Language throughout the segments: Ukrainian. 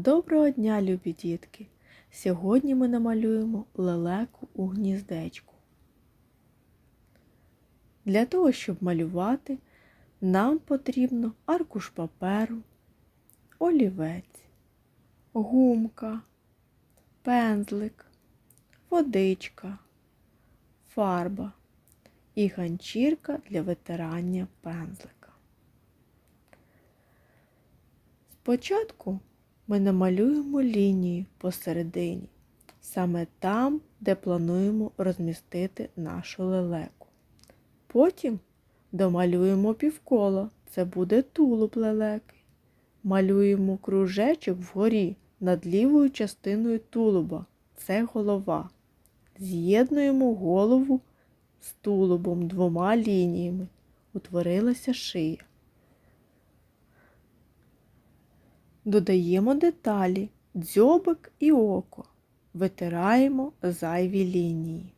Доброго дня, любі дітки! Сьогодні ми намалюємо лелеку у гніздечку. Для того, щоб малювати, нам потрібно аркуш паперу, олівець, гумка, пензлик, водичка, фарба і ганчірка для витирання пензлика. Спочатку ми намалюємо лінію посередині, саме там, де плануємо розмістити нашу лелеку. Потім домалюємо півколо, це буде тулуб лелеки. Малюємо кружечок вгорі над лівою частиною тулуба, це голова. З'єднуємо голову з тулубом двома лініями. Утворилася шия. Додаємо деталі, дзьобик і око. Витираємо зайві лінії.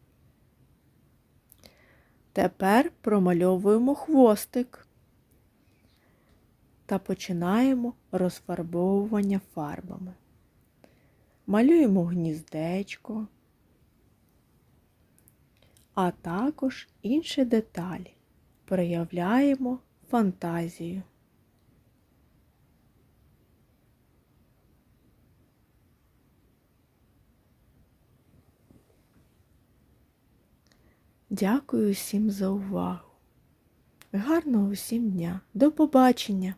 Тепер промальовуємо хвостик та починаємо розфарбовування фарбами. Малюємо гніздечко, а також інші деталі. Проявляємо фантазію. Дякую всім за увагу. Гарного усім дня. До побачення!